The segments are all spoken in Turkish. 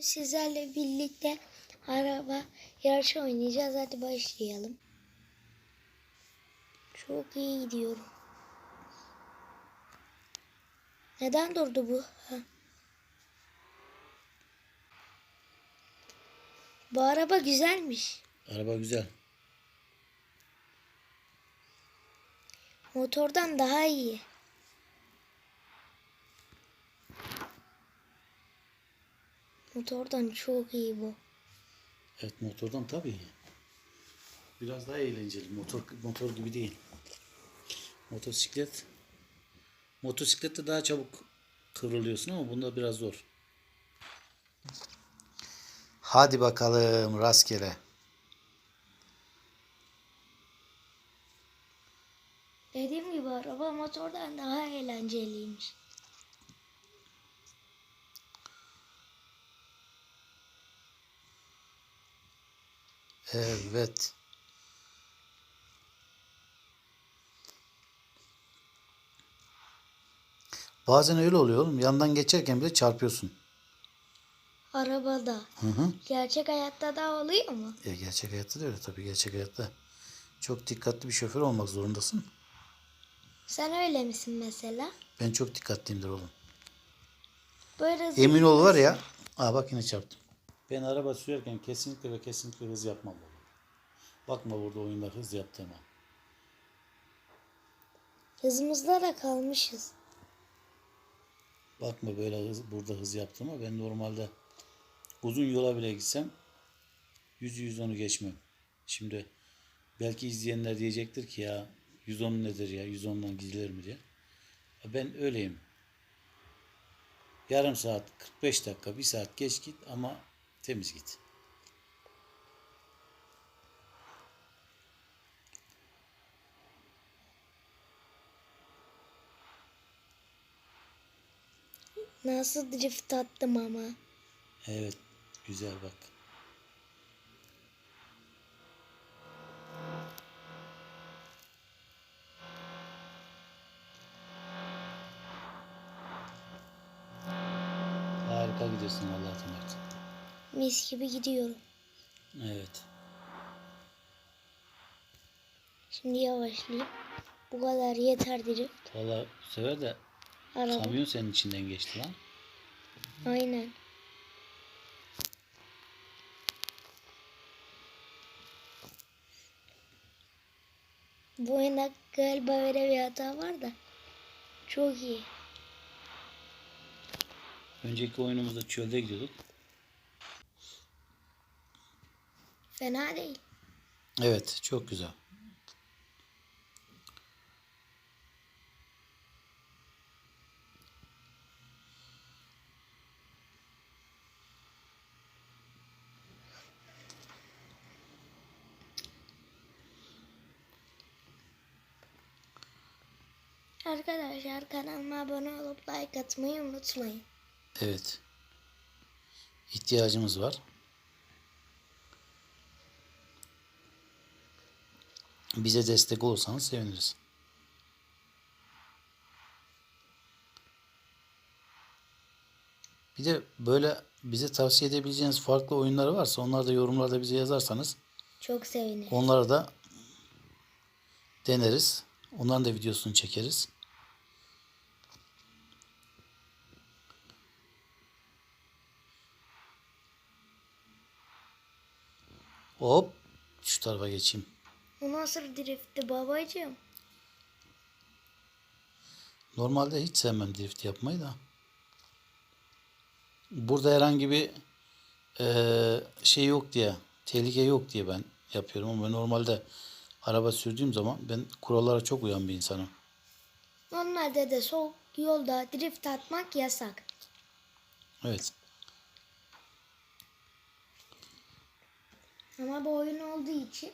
Sizlerle birlikte araba yarışı oynayacağız. Hadi başlayalım. Çok iyi gidiyorum. Neden durdu bu? Ha. Bu araba güzelmiş. Araba güzel. Motordan daha iyi. Motordan çok iyi bu. Evet motordan tabii. Biraz daha eğlenceli. Motor motor gibi değil. Motosiklet motosiklette daha çabuk kıvrılıyorsun ama bunda biraz zor. Hadi bakalım rastgele. Dediğim gibi araba motordan daha eğlenceliymiş. Evet. Bazen öyle oluyor oğlum. Yandan geçerken bile çarpıyorsun. Arabada. Hı hı. Gerçek hayatta da oluyor mu? Ya gerçek hayatta da öyle tabii. Gerçek hayatta çok dikkatli bir şoför olmak zorundasın. Sen öyle misin mesela? Ben çok dikkatliyimdir oğlum. Böyle Emin ol var ya. Aa bak yine çarptım. Ben araba sürerken kesinlikle ve kesinlikle hız yapmam oğlum. Bakma burada oyunda hız yaptığıma. hızımızda da kalmışız. Bakma böyle hız, burada hız yaptığıma. Ben normalde uzun yola bile gitsem 100 110'u geçmem. Şimdi belki izleyenler diyecektir ki ya 110 nedir ya 110'dan gidilir mi diye. Ben öyleyim. Yarım saat 45 dakika bir saat geç git ama temiz git. Nasıl drift attım ama. Evet güzel bak. Harika gidiyorsun Allah'tan artık. Mis gibi gidiyorum. Evet. Şimdi yavaşlayayım. Bu kadar yeter drift. Valla bu sefer de Araba. kamyon senin içinden geçti lan. Aynen. Bu oyunda galiba öyle bir hata var da. Çok iyi. Önceki oyunumuzda çölde gidiyorduk. Fena değil. Evet çok güzel. Arkadaşlar kanalıma abone olup like atmayı unutmayın. Evet. İhtiyacımız var. Bize destek olursanız seviniriz. Bir de böyle bize tavsiye edebileceğiniz farklı oyunları varsa onları da yorumlarda bize yazarsanız Çok sevinirim. onları da deneriz. Onların da videosunu çekeriz. Hop şu tarafa geçeyim. Bu nasıl driftti babacığım? Normalde hiç sevmem drift yapmayı da. Burada herhangi bir eee, şey yok diye, tehlike yok diye ben yapıyorum ama normalde araba sürdüğüm zaman ben kurallara çok uyan bir insanım. Normalde de soğuk yolda drift atmak yasak. Evet. Ama bu oyun olduğu için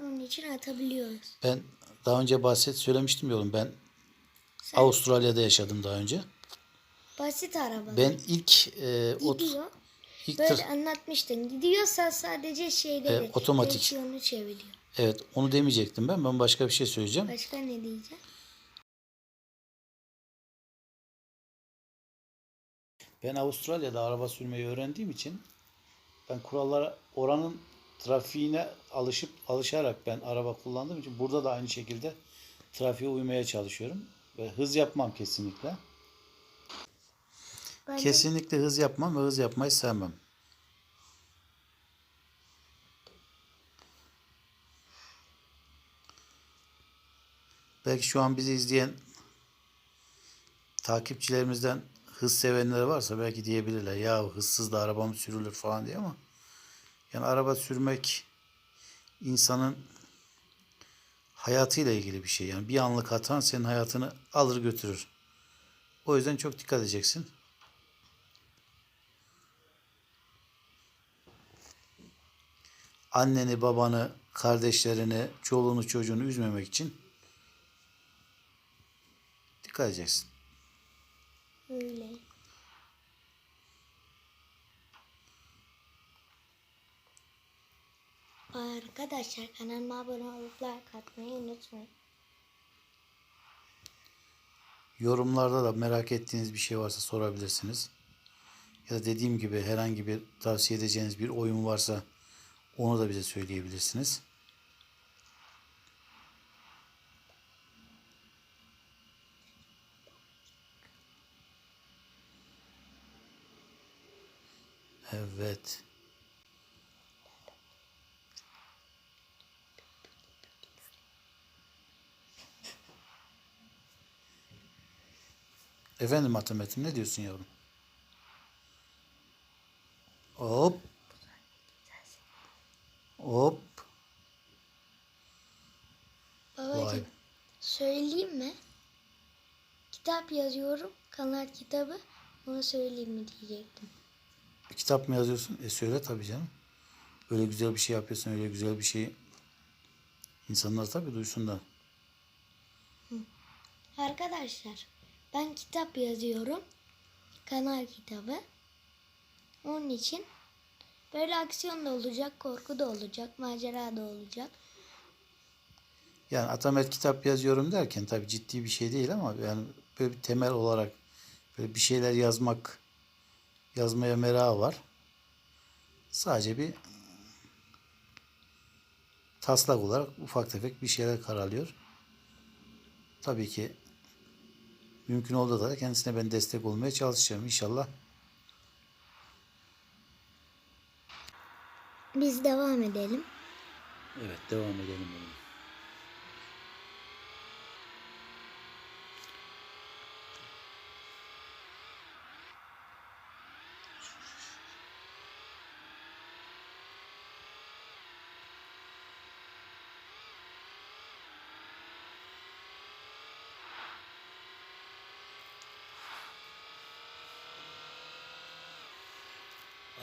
onun için atabiliyoruz. Ben daha önce bahset söylemiştim yolum. Ben Sen Avustralya'da yaşadım daha önce. basit araba. Ben ilk eee ot, Gidiyor. ilk Böyle tır- anlatmıştın. Gidiyorsa sadece şeyleri Evet, otomatik. direksiyonu çeviriyor. evet onu demeyecektim ben. Ben başka bir şey söyleyeceğim. Başka ne diyeceğim? Ben Avustralya'da araba sürmeyi öğrendiğim için ben kurallara oranın trafiğine alışıp alışarak ben araba kullandığım için burada da aynı şekilde trafiğe uymaya çalışıyorum ve hız yapmam kesinlikle. Ben de- Kesinlikle hız yapmam ve hız yapmayı sevmem. Belki şu an bizi izleyen takipçilerimizden hız sevenler varsa belki diyebilirler ya hızsız da araba mı sürülür falan diye ama yani araba sürmek insanın hayatıyla ilgili bir şey. Yani bir anlık hatan senin hayatını alır götürür. O yüzden çok dikkat edeceksin. Anneni, babanı, kardeşlerini, çoluğunu, çocuğunu üzmemek için dikkat edeceksin. Öyle. Arkadaşlar kanalıma abone olup like atmayı unutmayın. Yorumlarda da merak ettiğiniz bir şey varsa sorabilirsiniz. Ya da dediğim gibi herhangi bir tavsiye edeceğiniz bir oyun varsa onu da bize söyleyebilirsiniz. Evet. Efendim Atamet'im ne diyorsun yavrum? Hop. Hop. Babacığım Vay. söyleyeyim mi? Kitap yazıyorum. Kanal kitabı. Onu söyleyeyim mi diyecektim. Kitap mı yazıyorsun? E söyle tabii canım. Öyle güzel bir şey yapıyorsun, öyle güzel bir şey. İnsanlar tabii duysunlar. Arkadaşlar ben kitap yazıyorum. Kanal kitabı. Onun için böyle aksiyon da olacak, korku da olacak, macera da olacak. Yani Atamet kitap yazıyorum derken tabii ciddi bir şey değil ama yani böyle bir temel olarak böyle bir şeyler yazmak, yazmaya merakı var. Sadece bir taslak olarak ufak tefek bir şeyler karalıyor. Tabii ki mümkün olduğu kadar kendisine ben destek olmaya çalışacağım inşallah. Biz devam edelim. Evet devam edelim.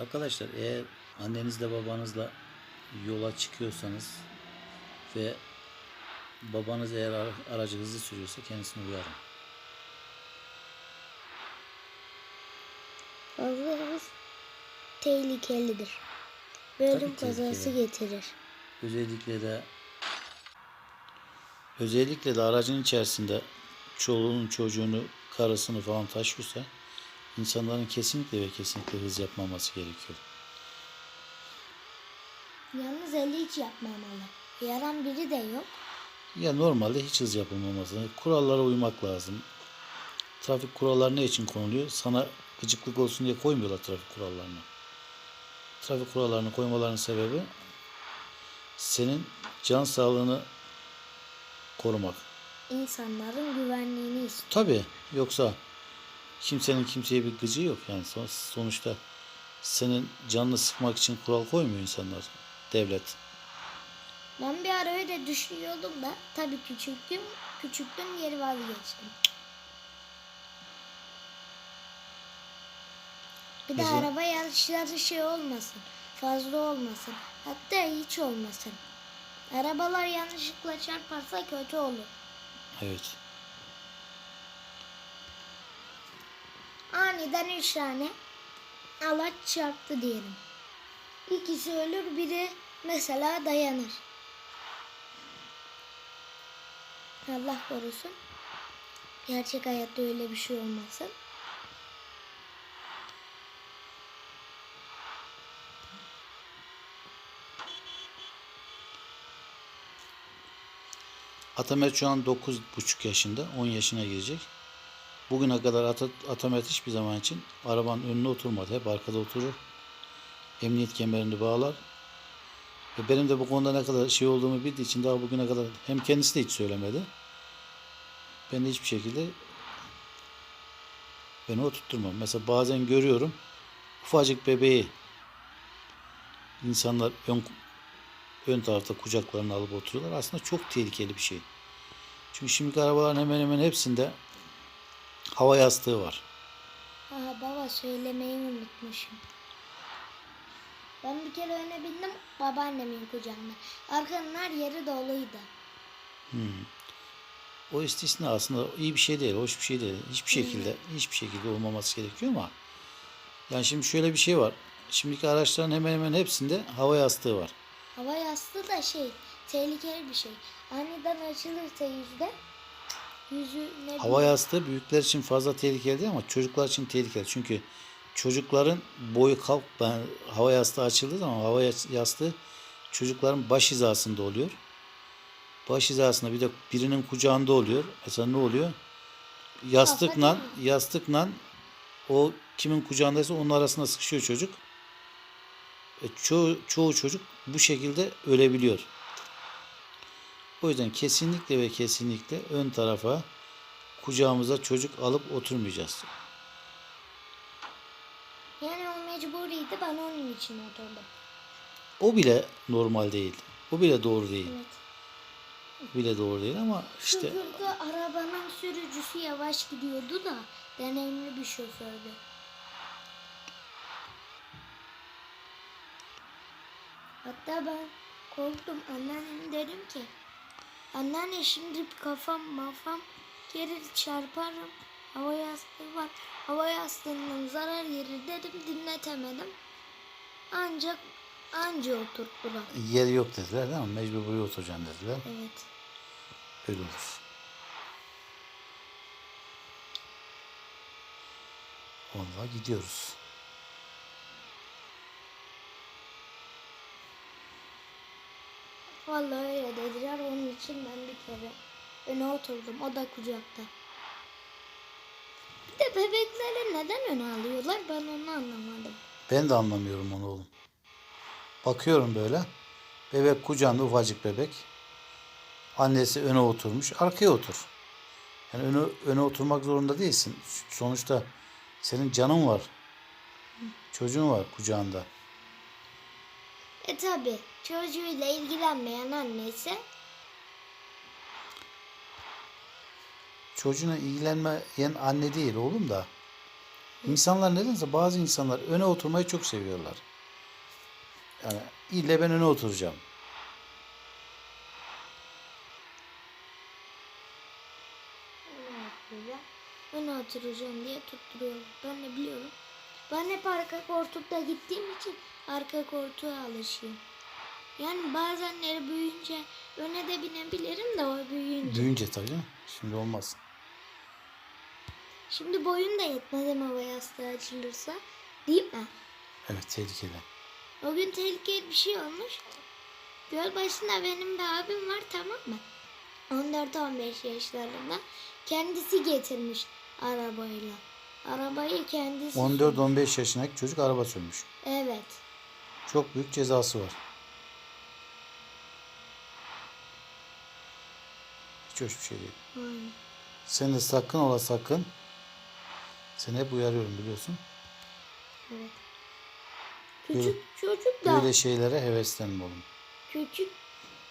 Arkadaşlar eğer annenizle babanızla yola çıkıyorsanız ve babanız eğer ara- aracı hızlı sürüyorsa kendisini uyarın. Fazla hız tehlikelidir. Bölüm kazası tehlikeli. getirir. Özellikle de özellikle de aracın içerisinde çoluğunun çocuğunu karısını falan taşıyorsa insanların kesinlikle ve kesinlikle hız yapmaması gerekiyor. Yalnız eli hiç yapmamalı. Yaran biri de yok. Ya normalde hiç hız yapılmaması. Kurallara uymak lazım. Trafik kuralları ne için konuluyor? Sana gıcıklık olsun diye koymuyorlar trafik kurallarını. Trafik kurallarını koymalarının sebebi senin can sağlığını korumak. İnsanların güvenliğini istiyor. Tabii yoksa kimsenin kimseye bir gıcı yok. Yani son- sonuçta senin canını sıkmak için kural koymuyor insanlar. Devlet. Ben bir ara öyle düşünüyordum da tabii küçüktüm. Küçüktüm geri vazgeçtim. Bir de araba yarışları şey olmasın. Fazla olmasın. Hatta hiç olmasın. Arabalar yanlışlıkla çarparsa kötü olur. Evet. aniden üç tane alaç çarptı diyelim. İkisi ölür biri mesela dayanır. Allah korusun. Gerçek hayatta öyle bir şey olmasın. Atamet şu an 9,5 yaşında, 10 yaşına girecek. Bugüne kadar Ata, Atamet hiçbir zaman için arabanın önüne oturmadı. Hep arkada oturur. Emniyet kemerini bağlar. Ve benim de bu konuda ne kadar şey olduğumu bildiği için daha bugüne kadar hem kendisi de hiç söylemedi. Ben de hiçbir şekilde beni oturtturmam. Mesela bazen görüyorum ufacık bebeği insanlar ön, ön tarafta kucaklarına alıp oturuyorlar. Aslında çok tehlikeli bir şey. Çünkü şimdiki arabaların hemen hemen hepsinde hava yastığı var. Aa baba söylemeyi unutmuşum. Ben bir kere öne bindim babaannemin kucağında. Arkanın her yeri doluydu. O istisna aslında iyi bir şey değil, hoş bir şey değil. Hiçbir şekilde, hiçbir şekilde olmaması gerekiyor ama yani şimdi şöyle bir şey var. Şimdiki araçların hemen hemen hepsinde hava yastığı var. Hava yastığı da şey tehlikeli bir şey. Aniden açılırsa yüzde yüzü ne Hava yastığı büyükler için fazla tehlikeli değil ama çocuklar için tehlikeli. Çünkü çocukların boyu kalk ben hava yastığı açıldığı zaman hava yas- yastığı çocukların baş hizasında oluyor. Baş hizasında bir de birinin kucağında oluyor. Mesela ne oluyor? Yastıkla yastıkla o kimin kucağındaysa onun arasında sıkışıyor çocuk. E, çoğu, çoğu çocuk bu şekilde ölebiliyor. O yüzden kesinlikle ve kesinlikle ön tarafa kucağımıza çocuk alıp oturmayacağız. Yani o mecburiydi ben onun için oturdum. O bile normal değil. O bile doğru değil. Evet. Bile doğru değil ama işte Şoförde arabanın sürücüsü yavaş gidiyordu da deneyimli bir şofördü. Hatta ben korktum. Anneannem dedim ki anneanne şimdi kafam mafam geri çarparım. Hava yastığı var. Hava yastığından zarar gelir dedim dinletemedim. Ancak anca oturttular. yer yok dediler değil mi? Mecbur buraya oturacaksın dediler. Evet. Öyle olur. Vallahi gidiyoruz. Vallahi öyle dediler. Onun için ben bir kere öne oturdum. O da kucakta. Bir de bebekleri neden öne alıyorlar ben onu anlamadım. Ben de anlamıyorum onu oğlum. Bakıyorum böyle. Bebek kucağında ufacık bebek. Annesi öne oturmuş. Arkaya otur. Yani öne, öne oturmak zorunda değilsin. Sonuçta senin canın var. Çocuğun var kucağında. E tabi çocuğuyla ilgilenmeyen anne ise Çocuğuna ilgilenmeyen anne değil oğlum da. İnsanlar nedense bazı insanlar öne oturmayı çok seviyorlar. Yani ille ben öne oturacağım. öne oturacağım. Diye tutturuyorlar. Ben de biliyorum. Ben hep arka koltukta gittiğim için arka koltuğa alışıyorum. Yani bazenleri büyüyünce öne de binebilirim de o büyüyünce. Büyünce tabii. canım. Şimdi olmaz. Şimdi boyun da yetmez hava yastığı açılırsa. Değil mi? Evet tehlikeli. O gün tehlikeli bir şey olmuş. Göl başında benim bir abim var tamam mı? 14-15 yaşlarında. Kendisi getirmiş arabayla. Arabayı kendisi... 14-15 yaşındaki çocuk araba sürmüş. Evet. Çok büyük cezası var. Hiç hoş bir şey değil. Aynen. Sen de sakın ola sakın. Seni hep uyarıyorum biliyorsun. Evet. Küçük çocuk da Böyle şeylere heveslenme oğlum. küçük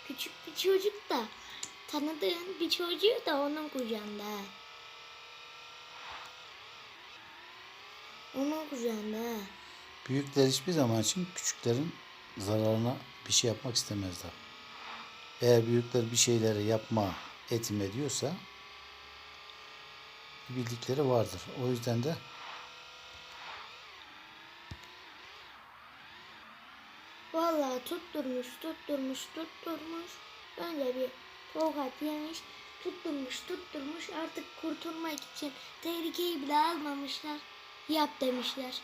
küçük bir çocuk da tanıdığın bir çocuğu da onun kucağında. Onun kucağında. ha. Büyükler hiçbir zaman için küçüklerin zararına bir şey yapmak istemezler. Eğer büyükler bir şeyleri yapma, etme diyorsa bildikleri vardır. O yüzden de Vallahi tutturmuş, tutturmuş, tutturmuş. Önce bir tokat yemiş, tutturmuş, tutturmuş. Artık kurtulmak için tehlikeyi bile almamışlar. Yap demişler.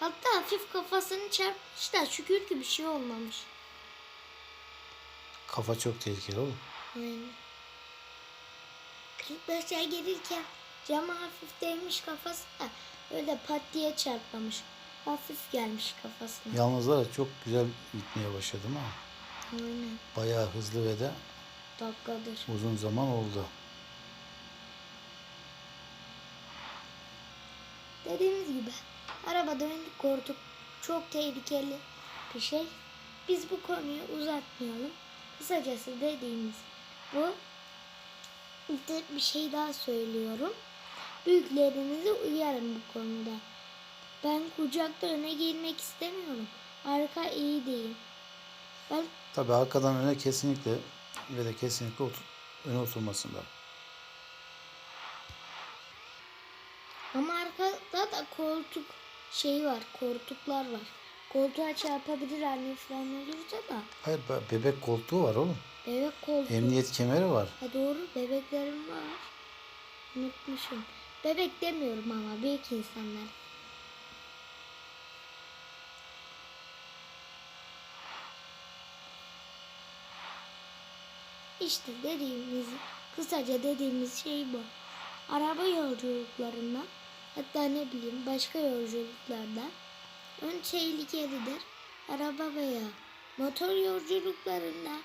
Hatta hafif kafasını çarpmış da şükür ki bir şey olmamış. kafa çok tehlikeli oğlum. Aynen. 45'e gelirken cama hafif değmiş kafası da öyle pat diye çarpmamış. Hafif gelmiş kafasına. Yalnız var ya çok güzel gitmeye başladım ha. Aynen. Bayağı hızlı ve de Dakikadır. uzun zaman oldu. Dediğimiz gibi arabada önlük koltuk çok tehlikeli bir şey. Biz bu konuyu uzatmayalım. Kısacası dediğimiz bu. Bir bir şey daha söylüyorum. Büyüklerinizi uyarın bu konuda. Ben kucakta öne girmek istemiyorum. Arka iyi değil. Ben Tabii arkadan öne kesinlikle ve de kesinlikle otur, öne oturmasında. ama arkada da koltuk şey var, koltuklar var. Koltuğa çarpabilir anne falan olursa da. Hayır be- bebek koltuğu var oğlum. Bebek koltuğu. Emniyet kemeri var. Ha doğru bebeklerim var. Unutmuşum. Bebek demiyorum ama büyük insanlar. İşte dediğimiz, kısaca dediğimiz şey bu. Araba yolculuklarında, hatta ne bileyim başka yolculuklarda ön tehlikelidir. Araba veya motor yolculuklarında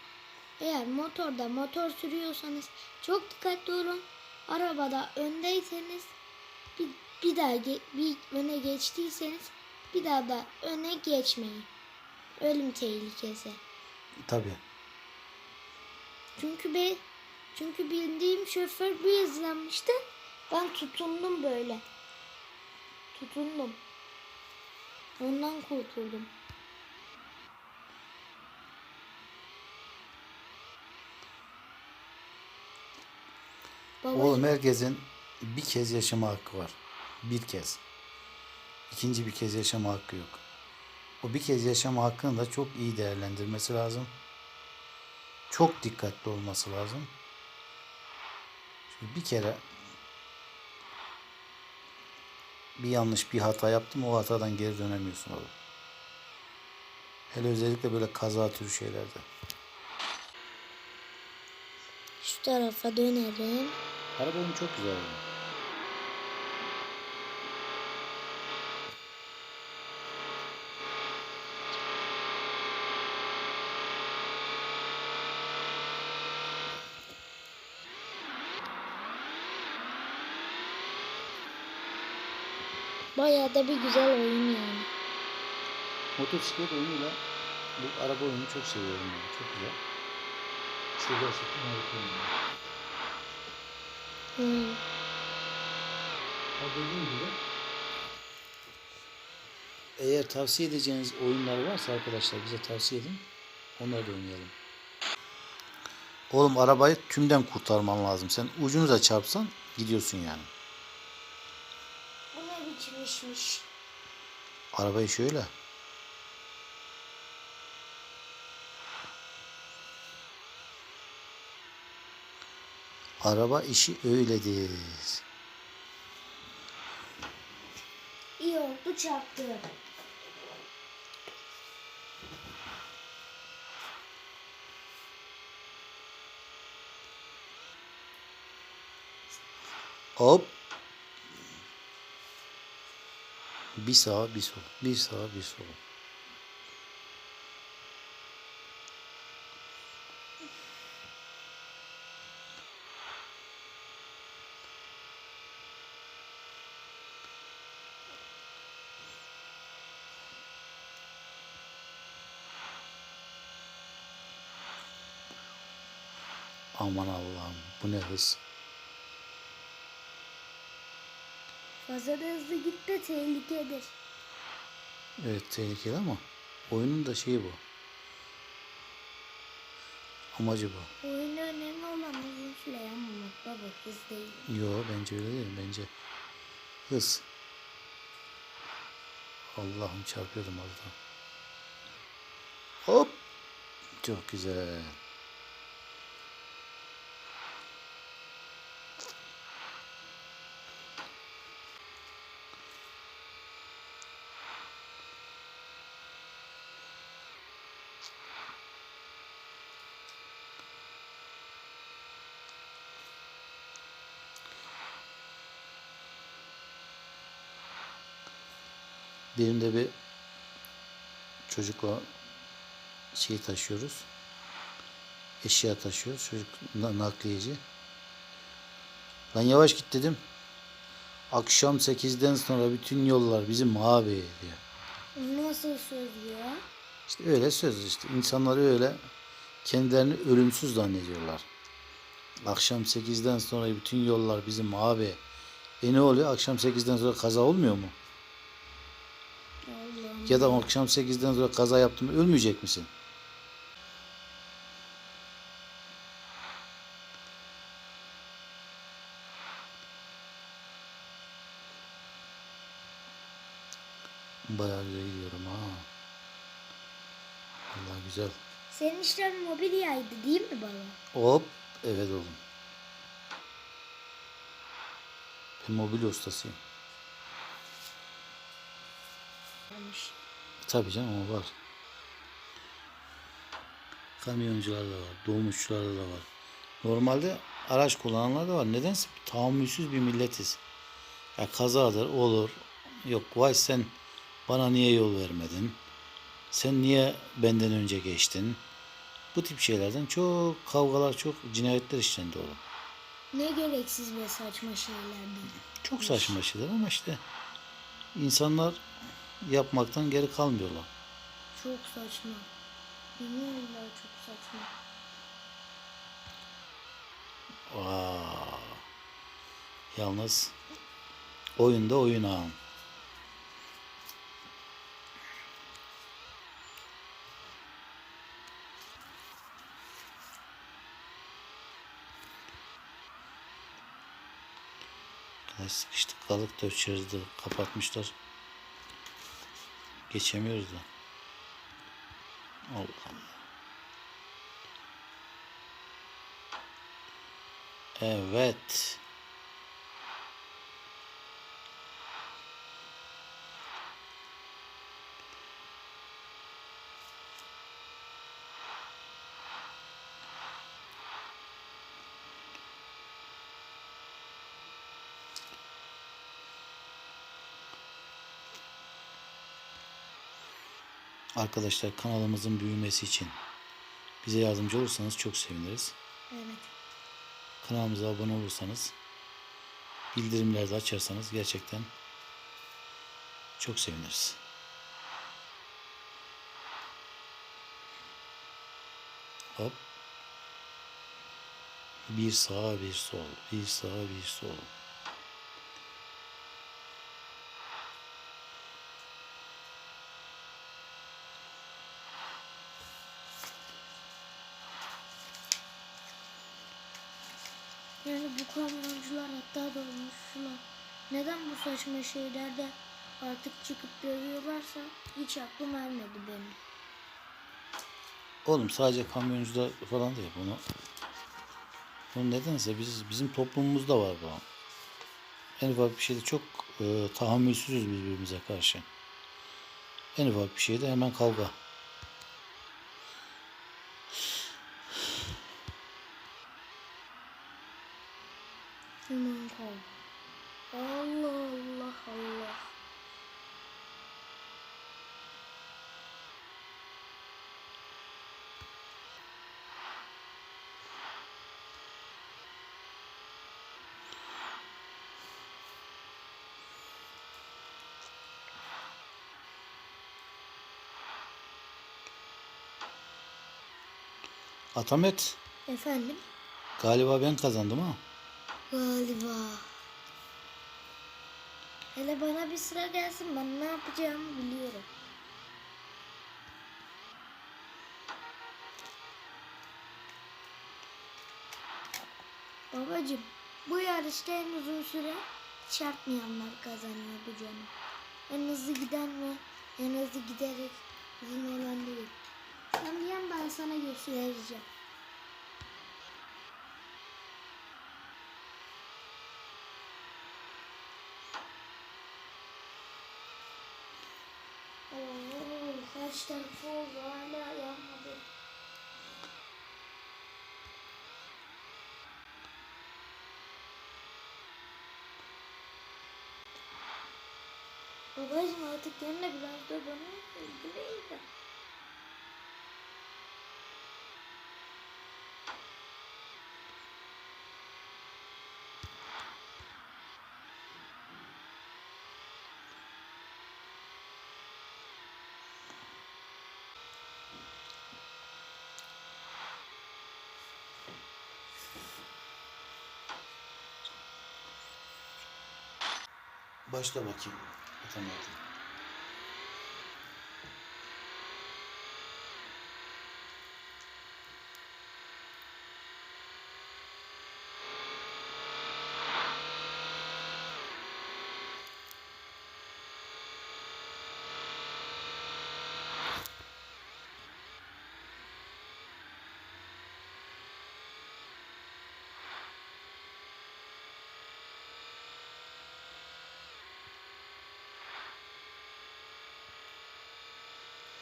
eğer motorda motor sürüyorsanız çok dikkatli olun. Arabada öndeyseniz bir, bir daha ge- bir öne geçtiyseniz bir daha da öne geçmeyin. Ölüm tehlikesi. Tabii. Çünkü be çünkü bildiğim şoför bir hızlanmıştı. Ben tutundum böyle. Tutundum. Ondan kurtuldum. Baba Oğlum herkesin bir kez yaşama hakkı var. Bir kez. İkinci bir kez yaşama hakkı yok. O bir kez yaşama hakkını da çok iyi değerlendirmesi lazım. Çok dikkatli olması lazım. Çünkü bir kere bir yanlış bir hata yaptım o hatadan geri dönemiyorsun oğlum. Hele özellikle böyle kaza türü şeylerde. şu tarafa dönerim. Araba oyunu çok güzel oldu. Bayağı da bir güzel oyun yani. Motosiklet oyunuyla bu araba oyunu çok seviyorum yani. Çok güzel. Seviyorsak harika oyun. Hmm. Dediğim gibi eğer tavsiye edeceğiniz oyunlar varsa arkadaşlar bize tavsiye edin. Onları da oynayalım. Oğlum arabayı tümden kurtarman lazım. Sen ucunu da çarpsan gidiyorsun yani. Bu ne biçim işmiş? Arabayı şöyle. Araba işi öyledir. İyi oldu çarptı. Hop. Bir sağa bir sol. Bir sağa bir sol. Aman Allah'ım bu ne hız. Fazla da hızlı gitme tehlikedir. Evet tehlikeli ama oyunun da şeyi bu. Amacı bu. Oyunda önemli olan uzun süre yanmamak baba hız değil. Yo bence öyle değil. Bence hız. Allah'ım çarpıyordum az. Hop. Çok güzel. Birinde bir çocukla şey taşıyoruz. Eşya taşıyoruz. Çocuk na- nakliyeci. Lan yavaş git dedim. Akşam 8'den sonra bütün yollar bizim abi diyor. Nasıl söz ya? İşte öyle söz işte. İnsanlar öyle kendilerini ölümsüz zannediyorlar. Akşam 8'den sonra bütün yollar bizim abi. E ne oluyor? Akşam 8'den sonra kaza olmuyor mu? Ya da akşam 8'den sonra kaza yaptın mı ölmeyecek misin? Bayağı güzel gidiyorum ha. Allah güzel. Senin işlerin mobilyaydı değil mi baba? Hop. Evet oğlum. Ben mobilya ustasıyım. Olmuş. Tabii canım o var. Kamyoncular da var. Dolmuşçular da var. Normalde araç kullananlar da var. Nedense tahammülsüz bir milletiz. Ya kazadır olur. Yok vay sen bana niye yol vermedin? Sen niye benden önce geçtin? Bu tip şeylerden çok kavgalar, çok cinayetler işlendi oğlum. Ne gereksiz ve saçma şeyler değil. Çok saçma şeyler ama işte insanlar yapmaktan geri kalmıyorlar. Çok saçma. Yemin ederim çok saçma. Aa, yalnız oyunda oyun ağam. Arkadaş sıkıştık kalık da içeride kapatmışlar. Geçemiyoruz da. Allah Allah. Evet. Arkadaşlar kanalımızın büyümesi için bize yardımcı olursanız çok seviniriz. Evet. Kanalımıza abone olursanız, bildirimleri de açarsanız gerçekten çok seviniriz. Hop. Bir sağa bir sol, bir sağa bir sol. Yani bu hatta dolmuşlar. Neden bu saçma şeylerde artık çıkıp dövüyorlarsa hiç aklım ermedi benim. Oğlum sadece kamyoncular falan değil bunu. Bunu nedense biz bizim toplumumuzda var bu. En ufak bir şeyde çok e, tahammülsüzüz birbirimize karşı. En ufak bir şeyde hemen kavga. Hemen kal. Allah Allah Allah. Atamet Efendim? galiba ben kazandım ha. Galiba. Hele bana bir sıra gelsin ben ne yapacağımı biliyorum. Babacım bu yarışta en uzun süre çarpmayanlar kazanıyor bu canım. En hızlı giden ve en hızlı giderek uzun olan değil. Diyen ben sana göstereceğim. Kaç tarafı oldu hala yanmadı. Babacım artık yerine biraz da bana ilgiliydi. Başla bakayım. Atamadım.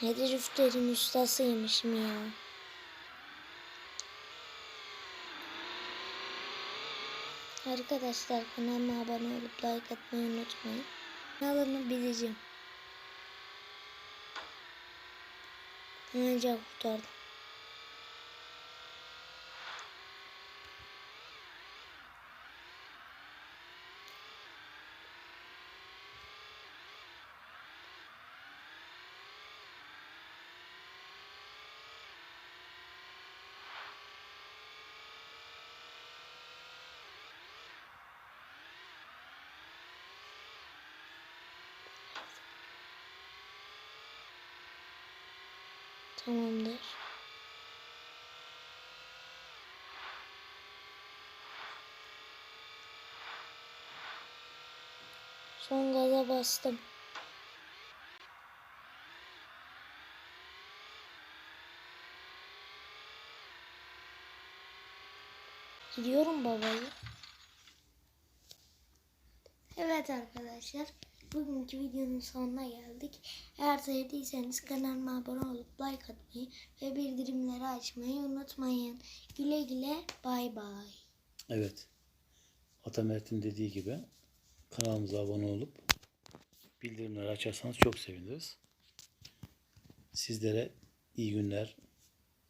Ne drifterin ustasıymışım ya. Arkadaşlar kanalıma abone olup like atmayı unutmayın. Kanalımı bileceğim. Önce kurtardım. Tamamdır. Son gaza bastım. Gidiyorum babayı. Evet arkadaşlar. Bugünkü videonun sonuna geldik. Eğer sevdiyseniz kanalıma abone olup like atmayı ve bildirimleri açmayı unutmayın. Güle güle bay bay. Evet. Atamert'in dediği gibi kanalımıza abone olup bildirimleri açarsanız çok seviniriz. Sizlere iyi günler,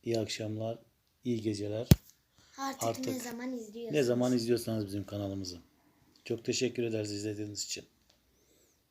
iyi akşamlar, iyi geceler. Artık, Artık ne zaman izliyorsunuz? Ne zaman izliyorsanız bizim kanalımızı. Çok teşekkür ederiz izlediğiniz için.